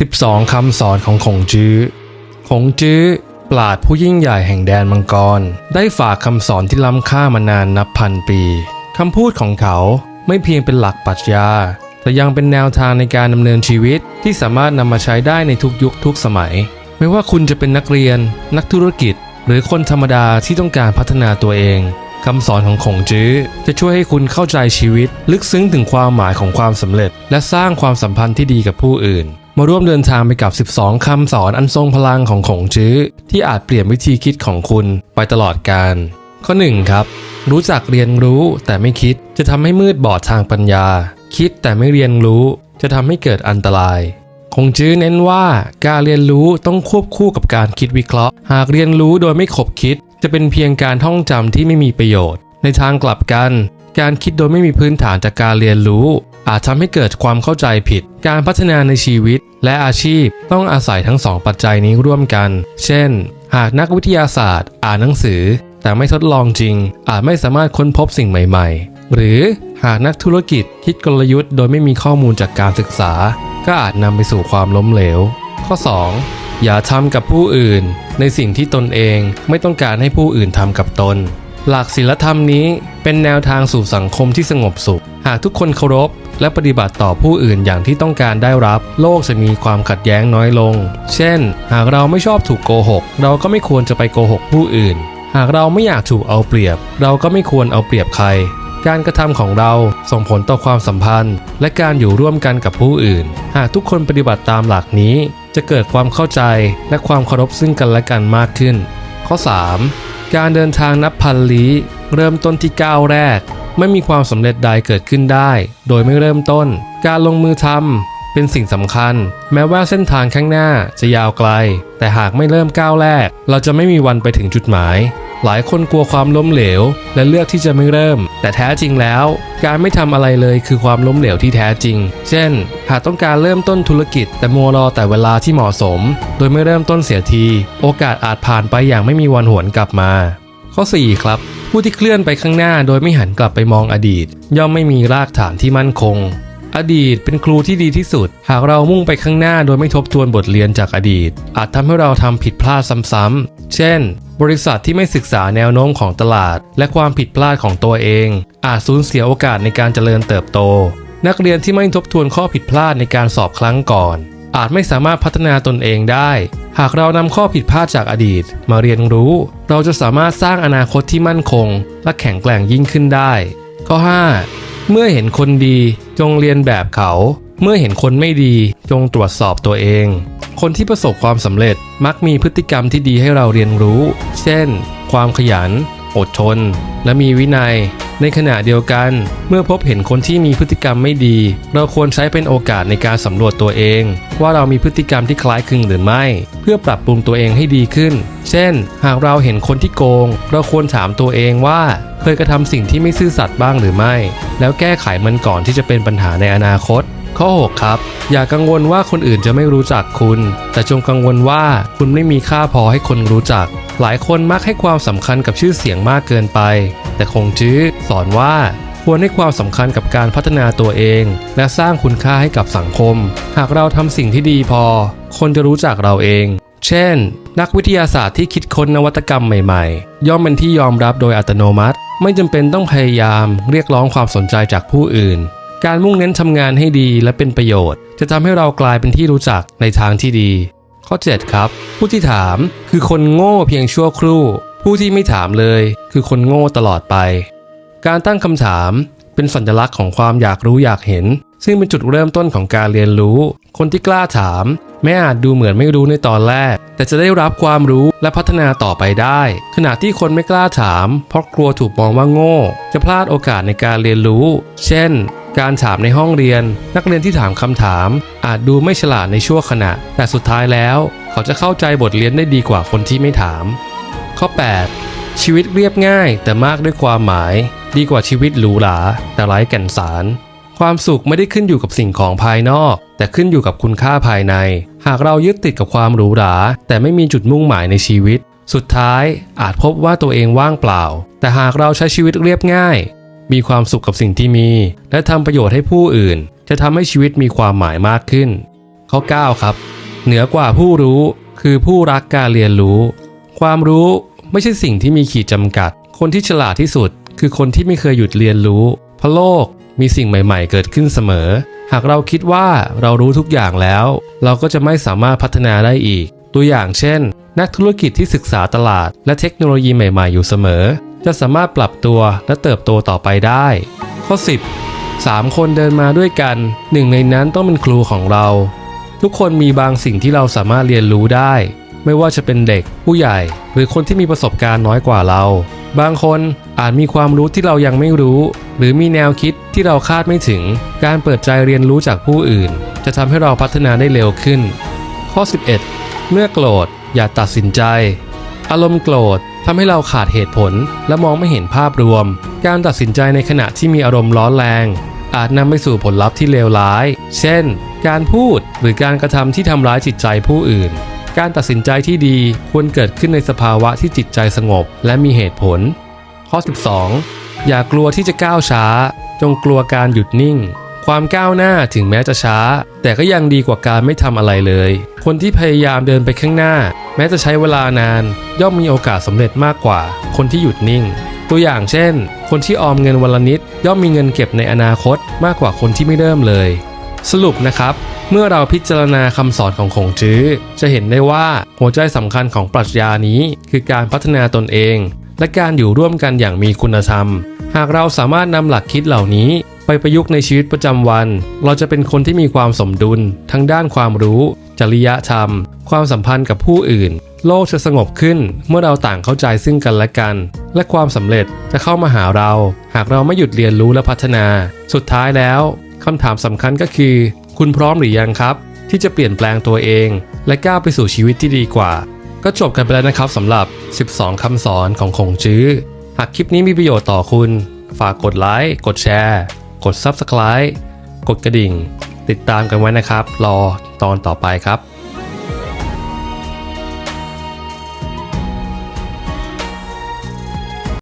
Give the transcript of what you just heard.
12 คำสอนของขงจื้อขงจื้อปราดผู้ยิ่งใหญ่แห่งแดนมังกร ได้ฝากคำสอนที่ล้ำค่ามานานนับพันปีคำพูดของเขาไม่เพียงเป็นหลักปรัชญา แต่ยังเป็นแนวทางในการดำเนินชีวิตที่สามารถนำมาใช้ได้ในทุกยุคทุกสมัย ไม่ว่าคุณจะเป็นนักเรียน นักธุรกิจ หรือคนธรรมดาที่ต้องการพัฒนาตัวเอง คำสอนของขงจื้อจะช่วยให้คุณเข้าใจชีวิต ลึกซึ้งถึงความหมายของความสำเร็จ และสร้างความสัมพันธ์ที่ดีกับผู้อื่น มาร่วมเดินทางไปกับ 12 คำสอนอันทรงพลังของขงจื้อ ที่อาจเปลี่ยนวิธีคิดของคุณไปตลอดกาลข้อ 1 ครับ รู้จักเรียนรู้แต่ไม่คิดจะทำให้มืดบอดทางปัญญา คิดแต่ไม่เรียนรู้ จะทำให้เกิดอันตรายคงจื้อเน้นว่าการเรียนรู้ต้องควบคู่กับการคิดวิเคราะห์ หากเรียนรู้โดยไม่ขบคิด จะเป็นเพียงการท่องจำที่ไม่มีประโยชน์ ในทางกลับกัน การคิดโดยไม่มีพื้นฐานจากการเรียนรู้ อาจทำให้เกิดความเข้าใจผิด การพัฒนาในชีวิต และอาชีพต้องอาศัยทั้งสองปัจจัยนี้ร่วมกัน เช่น หากนักวิทยาศาสตร์ อ่านหนังสือ แต่ไม่ทดลองจริง อาจไม่สามารถค้นพบสิ่งใหม่ ๆ หรือหากนักธุรกิจคิดกลยุทธ์โดยไม่มีข้อมูลจากการศึกษา ก็อาจนำไปสู่ความล้มเหลว ข้อ 2. อย่าทำกับผู้อื่น ในสิ่งที่ตนเองไม่ต้องการให้ผู้อื่นทำกับตน หลักศีลธรรมนี้เป็นแนวทางสู่สังคมที่สงบสุข หากทุกคนเคารพ และปฏิบัติต่อผู้อื่นอย่างที่ต้องการได้รับ โลกจะมีความขัดแย้งน้อยลง เช่น หากเราไม่ชอบถูกโกหก เราก็ไม่ควรจะไปโกหกผู้อื่น หากเราไม่อยากถูกเอาเปรียบ เราก็ไม่ควรเอาเปรียบใคร การกระทำของเราส่งผลต่อความสัมพันธ์ และการอยู่ร่วมกันกับผู้อื่น หากทุกคนปฏิบัติตามหลักนี้ จะเกิดความเข้าใจและความเคารพซึ่งกันและกันมากขึ้น ข้อ 3. การเดินทางนับพันลี้เริ่มต้นที่ก้าวแรก ไม่มีความสำเร็จใดเกิดขึ้นได้ โดยไม่เริ่มต้น การลงมือทำเป็นสิ่งสำคัญ แม้ว่าเส้นทางข้างหน้าจะยาวไกล แต่หากไม่เริ่มก้าวแรก เราจะไม่มีวันไปถึงจุดหมาย หลายคนกลัวความล้มเหลว และเลือกที่จะไม่เริ่ม แต่แท้จริงแล้ว การไม่ทำอะไรเลยคือความล้มเหลวที่แท้จริง เช่น หากต้องการเริ่มต้นธุรกิจ แต่มัวรอแต่เวลาที่เหมาะสม โดยไม่เริ่มต้นเสียที โอกาสอาจผ่านไปอย่างไม่มีวันหวนกลับมา ข้อ 4 ครับ ผู้ที่เคลื่อนไปข้างหน้าโดยไม่หันกลับไปมองอดีต ย่อมไม่มีรากฐานที่มั่นคง อดีตเป็นครูที่ดีที่สุด หากเรามุ่งไปข้างหน้าโดยไม่ทบทวนบทเรียนจากอดีต อาจทำให้เราทำผิดพลาดซ้ำๆเช่น บริษัทที่ไม่ศึกษาแนวโน้มของตลาด และความผิดพลาดของตัวเอง อาจสูญเสียโอกาสในการเจริญเติบโต นักเรียนที่ไม่ทบทวนข้อผิดพลาดในการสอบครั้งก่อน อาจไม่สามารถพัฒนาตนเองได้ หากเรานำข้อผิดพลาดจากอดีต มาเรียนรู้ เราจะสามารถสร้างอนาคตที่มั่นคง และแข็งแกร่งยิ่งขึ้นได้ ข้อ 5 เมื่อเห็นคนดี จงเรียนแบบเขา เมื่อเห็นคนไม่ดีจงตรวจสอบตัวเอง คนที่ประสบความสำเร็จมักมีพฤติกรรมที่ดีให้เราเรียนรู้ เช่น ความขยัน อดทนและมีวินัย ในขณะเดียวกัน เมื่อพบเห็นคนที่มีพฤติกรรมไม่ดี เราควรใช้เป็นโอกาสในการสำรวจตัวเอง ว่าเรามีพฤติกรรมที่คล้ายคลึงหรือไม่ เพื่อปรับปรุงตัวเองให้ดีขึ้น เช่น หากเราเห็นคนที่โกง เราควรถามตัวเองว่าเคยกระทำสิ่งที่ไม่ซื่อสัตย์บ้างหรือไม่ แล้วแก้ไขมันก่อนที่จะเป็นปัญหาในอนาคต ข้อ 6 ครับ อย่ากังวลว่าคนอื่นจะไม่รู้จักคุณ แต่จงกังวลว่าคุณไม่มีค่าพอให้คนรู้จัก หลายคนมักให้ความสำคัญกับชื่อเสียงมากเกินไป แต่คงจื้อสอนว่าควรให้ความสำคัญกับการพัฒนาตัวเอง และสร้างคุณค่าให้กับสังคม หากเราทำสิ่งที่ดีพอ คนจะรู้จักเราเอง เช่น นักวิทยาศาสตร์ที่คิดค้นนวัตกรรมใหม่ๆ ย่อมเป็นที่ยอมรับโดยอัตโนมัติ ไม่จำเป็นต้องพยายามเรียกร้องความสนใจจากผู้อื่น การมุ่งเน้นทำงานให้ดีและเป็นประโยชน์ จะทำให้เรากลายเป็นที่รู้จักในทางที่ดี ข้อ 7 ครับ ผู้ที่ถามคือคนโง่เพียงชั่วครู่ ผู้ที่ไม่ถามเลยคือคนโง่ตลอดไป การตั้งคำถามเป็นสัญลักษณ์ของความอยากรู้อยากเห็น ซึ่งเป็นจุดเริ่มต้นของการเรียนรู้ คนที่กล้าถาม แม้อาจดูเหมือนไม่รู้ในตอนแรก แต่จะได้รับความรู้และพัฒนาต่อไปได้ ขณะที่คนไม่กล้าถาม เพราะกลัวถูกมองว่าโง่ จะพลาดโอกาสในการเรียนรู้ เช่น การถามในห้องเรียน นักเรียนที่ถามคำถาม อาจดูไม่ฉลาดในชั่วขณะ แต่สุดท้ายแล้ว เขาจะเข้าใจบทเรียนได้ดีกว่าคนที่ไม่ถาม ข้อ 8 ชีวิตเรียบง่ายแต่มากด้วยความหมาย ดีกว่าชีวิตหรูหราแต่ไร้แก่นสาร ความสุขไม่ได้ขึ้นอยู่กับสิ่งของภายนอก แต่ขึ้นอยู่กับคุณค่าภายใน หากเรายึดติดกับความหรูหราแต่ไม่มีจุดมุ่งหมายในชีวิต สุดท้ายอาจพบว่าตัวเองว่างเปล่า แต่หากเราใช้ชีวิตเรียบง่าย มีความสุขกับสิ่งที่มี และทำประโยชน์ให้ผู้อื่น จะทำให้ชีวิตมีความหมายมากขึ้น ข้อ 9 ครับ เหนือกว่าผู้รู้คือผู้รักการเรียนรู้ ความรู้ ไม่ใช่สิ่งที่มีขีดจำกัด คนที่ฉลาดที่สุด คือคนที่ไม่เคยหยุดเรียนรู้ เพราะโลกมีสิ่งใหม่ ๆ เกิดขึ้นเสมอ หากเราคิดว่าเรารู้ทุกอย่างแล้ว เราก็จะไม่สามารถพัฒนาได้อีก ตัวอย่างเช่น นักธุรกิจที่ศึกษาตลาด และเทคโนโลยีใหม่ ๆ อยู่เสมอ จะสามารถปรับตัวและเติบโตต่อไปได้ ข้อ 10 3 คนเดินมาด้วยกัน หนึ่งในนั้นต้องเป็นครูของเรา ทุกคนมีบางสิ่งที่เราสามารถเรียนรู้ได้ ไม่ว่าจะเป็นเด็ก ผู้ใหญ่ หรือคนที่มีประสบการณ์น้อยกว่าเรา บางคนอาจมีความรู้ที่เรายังไม่รู้ หรือมีแนวคิดที่เราคาดไม่ถึง การเปิดใจเรียนรู้จากผู้อื่น จะทำให้เราพัฒนาได้เร็วขึ้น ข้อ 11 เมื่อโกรธ อย่าตัดสินใจ อารมณ์โกรธทำให้เราขาดเหตุผล และมองไม่เห็นภาพรวม การตัดสินใจในขณะที่มีอารมณ์ร้อนแรง อาจนำไปสู่ผลลัพธ์ที่เลวร้าย เช่น การพูดหรือการกระทำที่ทำร้ายจิตใจผู้อื่น การตัดสินใจที่ดีควรเกิดขึ้นในสภาวะที่จิตใจสงบ และมีเหตุผล ข้อ 12 อย่ากลัวที่จะก้าวช้า จงกลัวการหยุดนิ่ง ความก้าวหน้าถึงแม้จะช้า แต่ก็ยังดีกว่าการไม่ทำอะไรเลย คนที่พยายามเดินไปข้างหน้า แม้จะใช้เวลานาน ย่อมมีโอกาสสำเร็จมากกว่า คนที่หยุดนิ่ง ตัวอย่างเช่น คนที่ออมเงินวันละนิด ย่อมมีเงินเก็บในอนาคตมากกว่าคนที่ไม่เริ่มเลย สรุปนะครับ เมื่อเราพิจารณาคำสอนของขงจื้อ จะเห็นได้ว่าหัวใจสำคัญของปรัชญานี้ คือการพัฒนาตนเอง และการอยู่ร่วมกันอย่างมีคุณธรรม หากเราสามารถนำหลักคิดเหล่านี้ ไปประยุกต์ในชีวิตประจำวัน เราจะเป็นคนที่มีความสมดุล ทั้งด้านความรู้ จริยธรรม ความสัมพันธ์กับผู้อื่น โลกจะสงบขึ้น เมื่อเราต่างเข้าใจซึ่งกันและกัน และความสำเร็จจะเข้ามาหาเรา หากเราไม่หยุดเรียนรู้และพัฒนา สุดท้ายแล้วคำถามสำคัญก็คือ คุณพร้อมหรือยังครับ ที่จะเปลี่ยนแปลงตัวเอง และก้าวไปสู่ชีวิตที่ดีกว่า ก็จบกันไปแล้วนะครับสำหรับ 12 คำสอนของคงจื้อ หากคลิปนี้มีประโยชน์ต่อคุณ ฝากกดไลค์กดแชร์ กด Subscribe กดกระดิ่ง ติดตามกันไว้นะครับ รอตอนต่อไปครับ